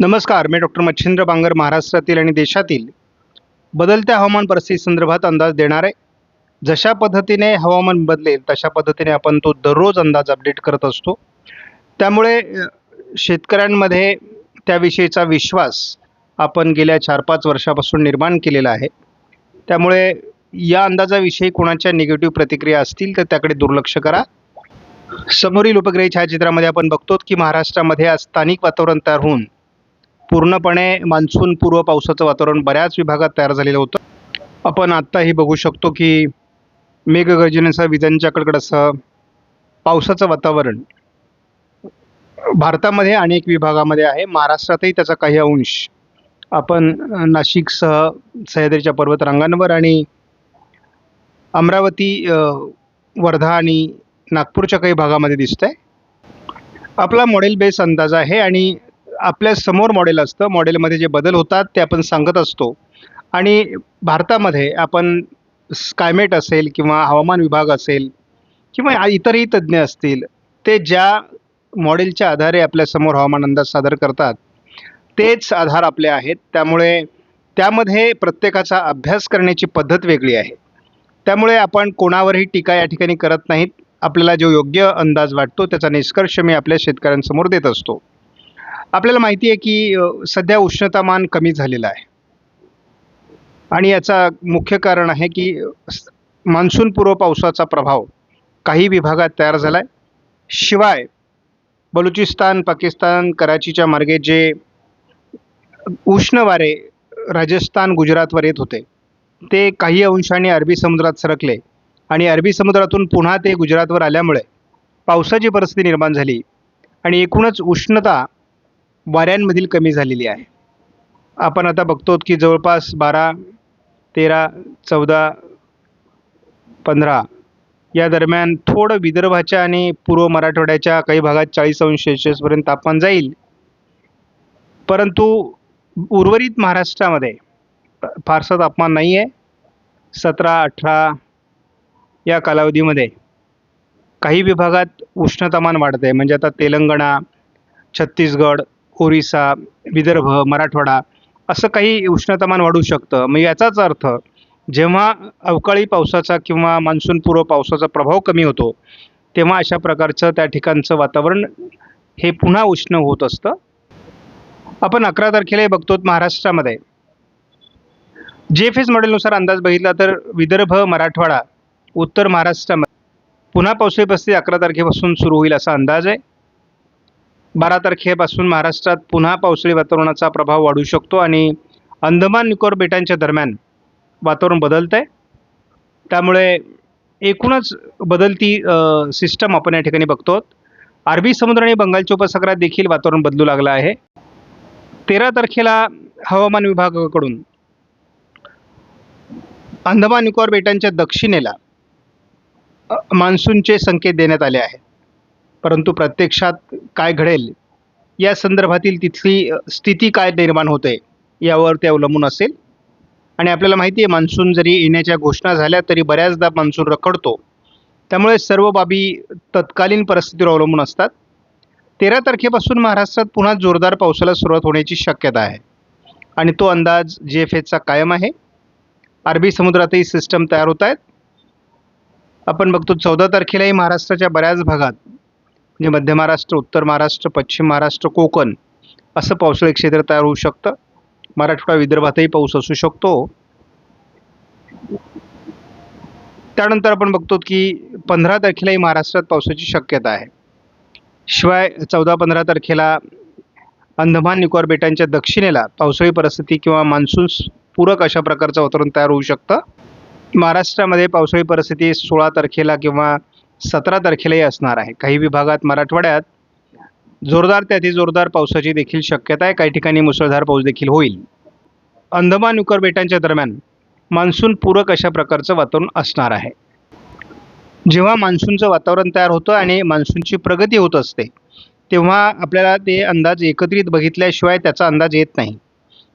नमस्कार मी डॉक्टर मच्छिंद्र बांगर महाराष्ट्रातील आणि देशातील बदलत्या हवामान परिस्थिती संदर्भात अंदाज देणार. आहे जशा पद्धतीने हवामान बदलेल तशा पद्धतीने आपण तो दररोज अंदाज अपडेट करत असतो. त्यामुळे शेतकऱ्यांमध्ये त्याविषयीचा विश्वास आपण गेल्या चार पाच वर्षापासून निर्माण केलेला आहे. त्यामुळे या अंदाजाविषयी कोणाच्या निगेटिव्ह प्रतिक्रिया असतील तर त्याकडे दुर्लक्ष करा. समोरील उपग्रही छायाचित्रामध्ये आपण बघतो की महाराष्ट्रामध्ये आज स्थानिक वातावरण तयार होऊन पूर्णपणे मान्सून पूर्व पावसाचं वातावरण बऱ्याच विभागात तयार झालेलं होतं. आपण आत्ताही बघू शकतो की मेघगर्जनेसह विजांच्या कडकडासह पावसाचं वातावरण भारतामध्ये अनेक विभागामध्ये आहे. महाराष्ट्रातही त्याचा काही अंश आपण नाशिकसह सह्याद्रीच्या पर्वतरांगांवर आणि अमरावती वर्धा आणि नागपूरच्या काही भागामध्ये दिसतंय. आपला मॉडेल बेस अंदाज आहे आणि आपल्यासमोर मॉडेल असतं. मॉडेलमध्ये जे बदल होतात ते आपण सांगत असतो. आणि भारतामध्ये आपण स्कायमेट असेल किंवा हवामान विभाग असेल किंवा इतरही तज्ज्ञ असतील ते ज्या मॉडेलच्या आधारे आपल्यासमोर हवामान अंदाज सादर करतात तेच आधार आपले आहेत. त्यामुळे त्यामध्ये प्रत्येकाचा अभ्यास करण्याची पद्धत वेगळी आहे. त्यामुळे आपण कोणावरही टीका या ठिकाणी करत नाहीत. आपल्याला जो योग्य अंदाज वाटतो त्याचा निष्कर्ष मी आपल्या शेतकऱ्यांसमोर देत असतो. आपल्याला माहिती आहे की सध्या उष्णतामान कमी झालेलं आहे. आणि याचा मुख्य कारण आहे की मान्सूनपूर्व पावसाचा प्रभाव काही विभागात तयार झाला आहे शिवाय बलुचिस्तान पाकिस्तान कराचीच्या मार्गे जे उष्ण वारे राजस्थान गुजरातवर येत होते ते काही अंशाने अरबी समुद्रात सरकले. आणि अरबी समुद्रातून पुन्हा ते गुजरातवर आल्यामुळे पावसाची परिस्थिती निर्माण झाली. आणि एकूणच उष्णता वाऱ्यांमधील कमी झालेली आहे. आपण आता बघतो की जवळपास बारा तेरा चौदा पंधरा या दरम्यान थोडं विदर्भाच्या आणि पूर्व मराठवाड्याच्या काही भागात चाळीस अंश सेल्सिअसपर्यंत तापमान जाईल. परंतु उर्वरित महाराष्ट्रामध्ये फारसं तापमान नाही आहे सतरा अठरा या कालावधीमध्ये काही विभागात उष्णतामान वाढत आहे म्हणजे आता तेलंगणा छत्तीसगड ओरिसा विदर्भ मराठवाडा असं काही उष्णतामान वाढू शकतं. मग याचाच अर्थ जेव्हा अवकाळी पावसाचा किंवा मान्सूनपूर्व पावसाचा प्रभाव कमी होतो तेव्हा अशा प्रकारचं त्या ठिकाणचं वातावरण हे पुन्हा उष्ण होत असतं. आपण अकरा तारखेला हे बघतो महाराष्ट्रामध्ये. जे एफ एस मॉडेलनुसार अंदाज बघितला तर विदर्भ मराठवाडा उत्तर महाराष्ट्रामध्ये पुन्हा पावसाळी पस्ती अकरा तारखेपासून सुरू होईल असा अंदाज आहे. बारा तारखेपासून महाराष्ट्रात पुन्हा पावसाळी वातावरणाचा प्रभाव वाढू शकतो आणि अंदमान निकोबार बेटांच्या दरम्यान वातावरण बदलतं आहे त्यामुळे एकूणच बदलती सिस्टम आपण या ठिकाणी बघतो अरबी समुद्र आणि बंगालच्या उपसागरात देखील वातावरण बदलू लागलं आहे. तेरा तारखेला हवामान विभागाकडून अंदमान निकोबार बेटांच्या दक्षिणेला मान्सूनचे संकेत देण्यात आले आहेत. परंतु प्रत्यक्षात काय घडेल या संदर्भातील तिथली स्थिती काय निर्माण होते यावर ते अवलंबून असेल. आणि आपल्याला माहिती आहे मान्सून जरी येण्याच्या घोषणा झाल्या तरी बऱ्याचदा मान्सून रखडतो. त्यामुळे सर्व बाबी तत्कालीन परिस्थितीवर अवलंबून असतात. तेरा तारखेपासून महाराष्ट्रात पुन्हा जोरदार पावसाला सुरुवात होण्याची शक्यता आहे. आणि तो अंदाज जी एफ एचा कायम आहे. अरबी समुद्रातही सिस्टम तयार होत आहेत. आपण बघतो चौदा तारखेलाही महाराष्ट्राच्या बऱ्याच भागात म्हणजे मध्य महाराष्ट्र उत्तर महाराष्ट्र पश्चिम महाराष्ट्र कोकण असं पावसाळी क्षेत्र तयार होऊ शकतं. मराठवाडा विदर्भातही पाऊस असू शकतो. त्यानंतर आपण बघतो की पंधरा तारखेलाही महाराष्ट्रात पावसाची शक्यता आहे. शिवाय चौदा पंधरा तारखेला अंदमान निकोबार बेटांच्या दक्षिणेला पावसाळी परिस्थिती किंवा मान्सून पूरक अशा प्रकारचं वातावरण तयार होऊ शकतं. महाराष्ट्रामध्ये पावसाळी परिस्थिती सोळा तारखेला किंवा सतरा तारखेलाही असणार आहे. काही विभागात मराठवाड्यात जोरदार ते जोरदार पावसाची देखील शक्यता आहे. काही ठिकाणी मुसळधार पाऊस देखील होईल. अंदमान निकोबार बेटांच्या दरम्यान मान्सून पूरक अशा प्रकारचं वातावरण असणार आहे. जेव्हा मान्सूनचं वातावरण तयार होतं आणि मान्सूनची प्रगती होत असते तेव्हा आपल्याला ते अंदाज एकत्रित बघितल्याशिवाय त्याचा अंदाज येत नाही.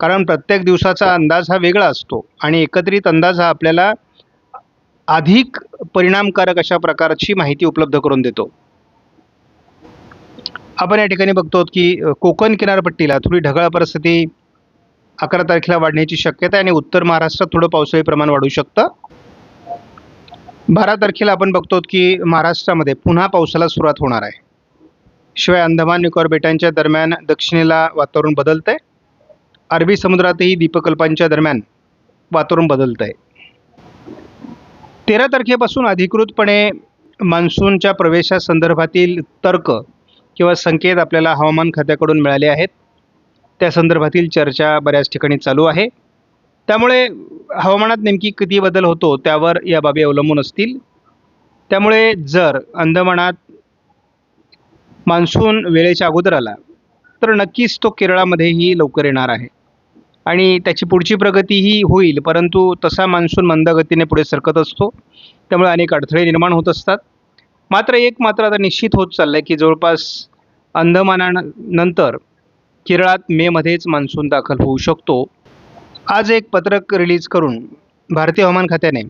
कारण प्रत्येक दिवसाचा अंदाज हा वेगळा असतो आणि एकत्रित अंदाज हा आपल्याला अधिक परिणामकारक अशा प्रकारची माहिती उपलब्ध करून देतो. आपण या ठिकाणी बघतो की कोकण किनारपट्टीला थोडी ढगाळ परिस्थिती अकरा तारखेला वाढण्याची शक्यता आहे आणि उत्तर महाराष्ट्रात थोडं पावसाळी प्रमाण वाढू शकतं. बारा तारखेला आपण बघतो की महाराष्ट्रामध्ये पुन्हा पावसाला सुरुवात होणार आहे. शिवाय अंदमान निकोबार बेटांच्या दरम्यान दक्षिणेला वातावरण बदलतंय. अरबी समुद्रातही दीपकल्पांच्या दरम्यान वातावरण बदलतंय. तेरा तारखेपासून अधिकृतपणे मान्सूनच्या प्रवेशासंदर्भातील तर्क किंवा संकेत आपल्याला हवामान खात्याकडून मिळाले आहेत. त्या संदर्भातील चर्चा बऱ्याच ठिकाणी चालू आहे. त्यामुळे हवामानात नेमकी किती बदल होतो त्यावर या बाबी अवलंबून असतील. त्यामुळे जर अंदमानात मान्सून वेळेच्या अगोदर आला तर नक्कीच तो केरळामध्येही लवकर येणार आहे. आणि त्याची पुढची प्रगतीही होईल परंतु तसा मान्सून मंदगतीने पुढे सरकत असतो. त्यामुळे अनेक अडथळे निर्माण होत असतात. मात्र एक मात्र आता निश्चित होत चाललं आहे की जवळपास अंदमानानंतर केरळात मेमध्येच मान्सून दाखल होऊ शकतो. आज एक पत्रक रिलीज करून भारतीय हवामान खात्याने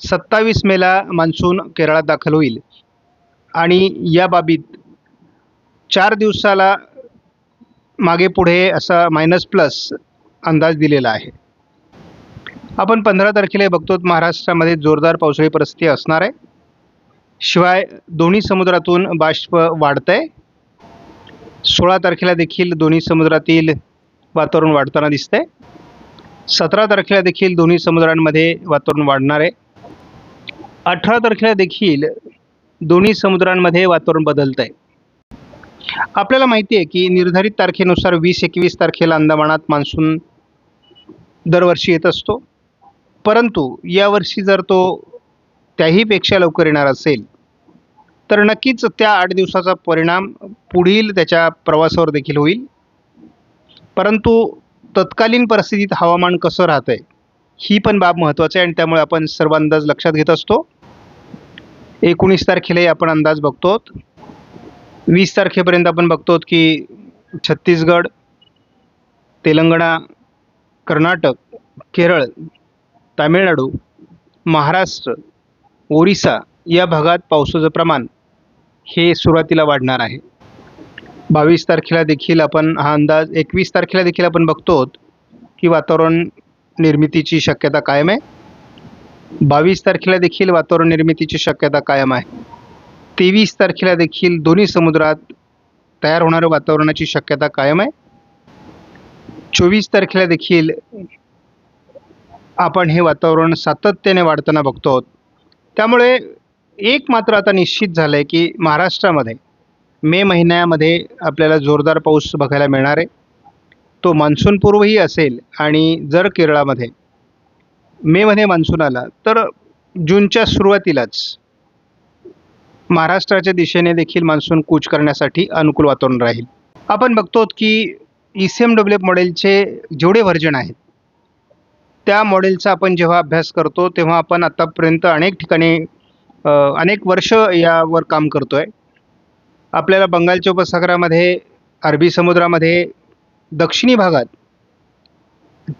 सत्तावीस मेला मान्सून केरळात दाखल होईल. आणि या बाबीत चार दिवसाला मागे पुढे असा मायनस प्लस अंदाज दिलेला आहे. आपण पंधरा तारखेला बघतो महाराष्ट्रामध्ये जोरदार पावसाळी परिस्थिती असणार आहे. शिवाय दोन्ही समुद्रातून बाष्प वाढतं आहे सोळा तारखेला देखील दोन्ही समुद्रातील वातावरण वाढताना दिसतंय. सतरा तारखेला देखील दोन्ही समुद्रांमध्ये वातावरण वाढणार आहे. अठरा तारखेला देखील दोन्ही समुद्रांमध्ये वातावरण बदलतं आहे आपल्याला माहिती आहे की निर्धारित तारखेनुसार वीस एकवीस तारखेला अंदमानात मान्सून दरवर्षी येत असतो. परंतु यावर्षी जर तो त्याहीपेक्षा लवकर येणार असेल तर नक्कीच त्या आठ दिवसाचा परिणाम पुढील त्याच्या प्रवासावर देखील होईल. परंतु तत्कालीन परिस्थितीत हवामान कसं राहतं आहे ही पण बाब महत्त्वाची आहे आणि त्यामुळे आपण सर्व अंदाज लक्षात घेत असतो. एकोणीस तारखेलाही आपण अंदाज बघतो वीस तारखेपर्यंत आपण बघतो की छत्तीसगड तेलंगणा कर्नाटक केरळ तामिळनाडू महाराष्ट्र ओरिसा या भागात पावसाचं प्रमाण हे सुरुवातीला वाढणार आहे. बावीस तारखेला देखील आपण हा अंदाज एकवीस तारखेला देखील आपण बघतो की वातावरण निर्मितीची शक्यता कायम आहे. बावीस तारखेला देखील वातावरण निर्मितीची शक्यता कायम आहे. तेवीस तारखेला देखील दोन्ही समुद्रात तयार होणाऱ्या वातावरणाची शक्यता कायम आहे. चोवीस तारखेला देखील आपण हे वातावरण सातत्याने वाढताना बघतो आहोत. त्यामुळे एक मात्र आता निश्चित झालं आहे की महाराष्ट्रामध्ये मे महिन्यामध्ये आपल्याला जोरदार पाऊस बघायला मिळणार आहे. तो मान्सूनपूर्वही असेल आणि जर केरळामध्ये मेमध्ये मान्सून आला तर जूनच्या सुरुवातीलाच महाराष्ट्राच्या दिशेने देखील मान्सून कूच करण्यासाठी अनुकूल वातावरण राहील. आपण बघतो की E C M W F मॉडेलचे जेवढे व्हर्जन आहेत त्या मॉडेलचा आपण जेव्हा अभ्यास करतो तेव्हा आपण आत्तापर्यंत अनेक ठिकाणी अनेक वर्ष यावर काम करतो आहे आपल्याला बंगालच्या उपसागरामध्ये अरबी समुद्रामध्ये दक्षिणी भागात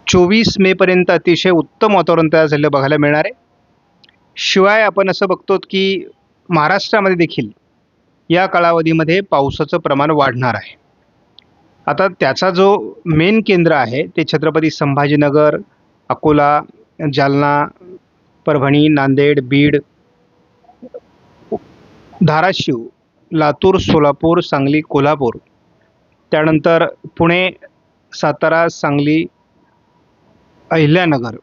चोवीस मेपर्यंत अतिशय उत्तम वातावरण तयार झालेलं बघायला मिळणार आहे. शिवाय आपण असं बघतो की महाराष्ट्रामध्ये देखील या कालावधीमध्ये पावसाचं प्रमाण वाढणार आहे. आता त्याचा जो मेन केंद्र आहे ते छत्रपती संभाजीनगर अकोला जालना परभणी नांदेड बीड धाराशिव लातूर सोलापूर सांगली कोल्हापूर. त्यानंतर पुणे सातारा सांगली अहिल्यानगर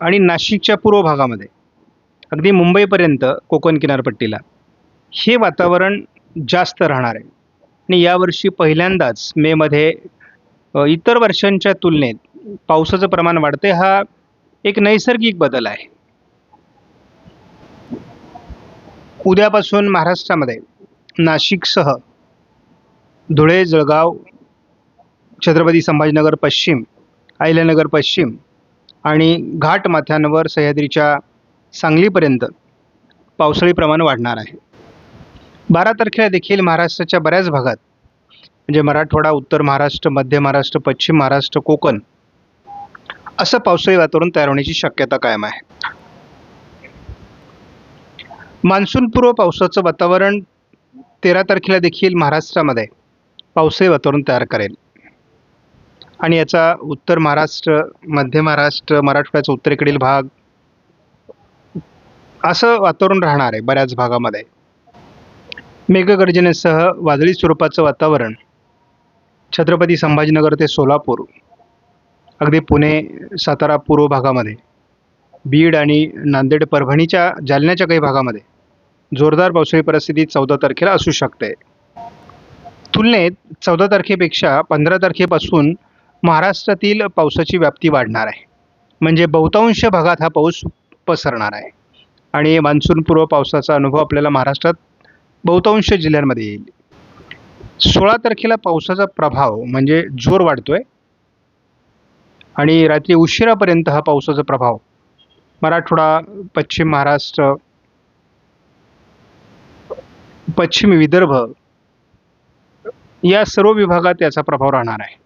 आणि नाशिकच्या पूर्व भागामध्ये अगदी मुंबईपर्यंत कोकण किनारपट्टीला हे वातावरण जास्त राहणार आहे. आणि यावर्षी पहिल्यांदाच मेमध्ये इतर वर्षांच्या तुलनेत पावसाचं प्रमाण वाढते हा एक नैसर्गिक बदल आहे. उद्यापासून महाराष्ट्रामध्ये नाशिकसह धुळे जळगाव छत्रपती संभाजीनगर पश्चिम अहिल्यानगर पश्चिम आणि घाटमाथ्यांवर सह्याद्रीच्या सांगलीपर्यंत पावसाळी प्रमाण वाढणार आहे. बारा तारखेला देखील महाराष्ट्राच्या बऱ्याच भागात म्हणजे मराठवाडा उत्तर महाराष्ट्र मध्य महाराष्ट्र पश्चिम महाराष्ट्र कोकण असं पावसाळी वातावरण तयार होण्याची शक्यता कायम आहे. मान्सूनपूर्व पावसाचं वातावरण तेरा तारखेला देखील महाराष्ट्रामध्ये पावसाळी वातावरण तयार करेल. आणि याचा उत्तर महाराष्ट्र मध्य महाराष्ट्र मराठवाड्याचा उत्तरेकडील भाग असं वातावरण राहणार आहे बऱ्याच भागामध्ये. मेघगर्जनेसह वादळी स्वरूपाचं वातावरण. छत्रपती संभाजीनगर ते सोलापूर अगदी पुणे सातारा पूर्व भागामध्ये. बीड आणि नांदेड परभणीच्या जालन्याच्या काही भागामध्ये. जोरदार पावसाळी परिस्थिती चौदा तारखेला असू शकते. तुलनेत चौदा तारखेपेक्षा पंधरा तारखेपासून महाराष्ट्रातील पावसाची व्याप्ती वाढणार आहे. म्हणजे बहुतांश भागात हा पाऊस पसरणार आहे. आणि मान्सूनपूर्व पावसाचा अनुभव आपल्याला महाराष्ट्रात बहुतांश जिल्ह्यांमध्ये येईल. सोळा तारखेला पावसाचा प्रभाव म्हणजे जोर वाढतोय. आणि रात्री उशिरापर्यंत हा पावसाचा प्रभाव मराठवाडा पश्चिम महाराष्ट्र पश्चिम विदर्भ या सर्व विभागात याचा प्रभाव राहणार आहे.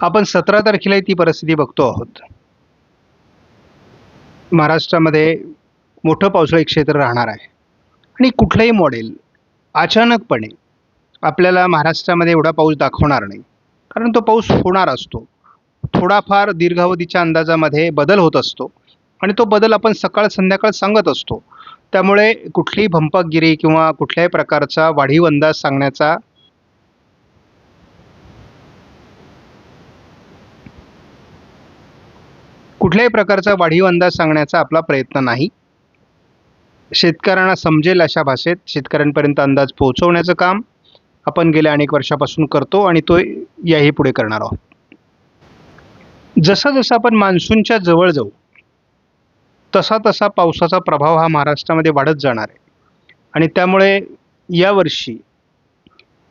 आपण सतरा तारखेलाही ती परिस्थिती बघतो आहोत. महाराष्ट्रामध्ये मोठं पावसाळी क्षेत्र राहणार आहे. आणि कुठलंही मॉडेल अचानकपणे आपल्याला महाराष्ट्रामध्ये एवढा पाऊस दाखवणार नाही. कारण तो पाऊस होणार असतो. थोडाफार दीर्घावधीच्या अंदाजामध्ये बदल होत असतो. आणि तो बदल आपण सकाळ संध्याकाळ सांगत असतो. त्यामुळे कुठलीही भंपकगिरी किंवा कुठल्याही प्रकारचा वाढीव अंदाज सांगण्याचा कुठल्याही प्रकारचा वाढीव अंदाज सांगण्याचा आपला प्रयत्न नाही. शेतकऱ्यांना समजेल अशा भाषेत. शेतकऱ्यांपर्यंत अंदाज पोहोचवण्याचं काम आपण गेल्या अनेक वर्षापासून करतो आणि तो याही पुढे करणार आहोत. जसं जसं आपण मान्सूनच्या जवळ जाऊ तसा तसा पावसाचा प्रभाव हा महाराष्ट्रामध्ये वाढत जाणार आहे. आणि त्यामुळे यावर्षी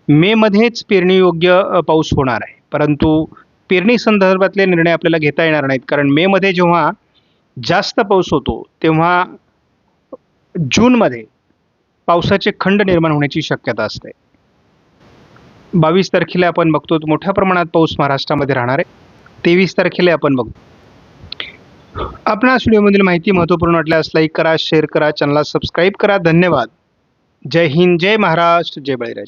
मेमध्येच पेरणीयोग्य पाऊस होणार आहे. परंतु पेरणी संदर्भातले निर्णय आपल्याला घेता येणार नाहीत. कारण मेमध्ये जेव्हा जास्त पाऊस होतो तेव्हा जूनमध्ये पावसाचे खंड निर्माण होण्याची शक्यता असते. बावीस तारखेला आपण बघतो मोठ्या प्रमाणात पाऊस महाराष्ट्रामध्ये राहणार आहे. तेवीस तारखेला आपण बघतो आपणास व्हिडिओमधील माहिती महत्त्वपूर्ण वाटल्यास लाईक करा शेअर करा चॅनलला सबस्क्राईब करा. धन्यवाद. जय हिंद जय महाराष्ट्र जय बळीराज.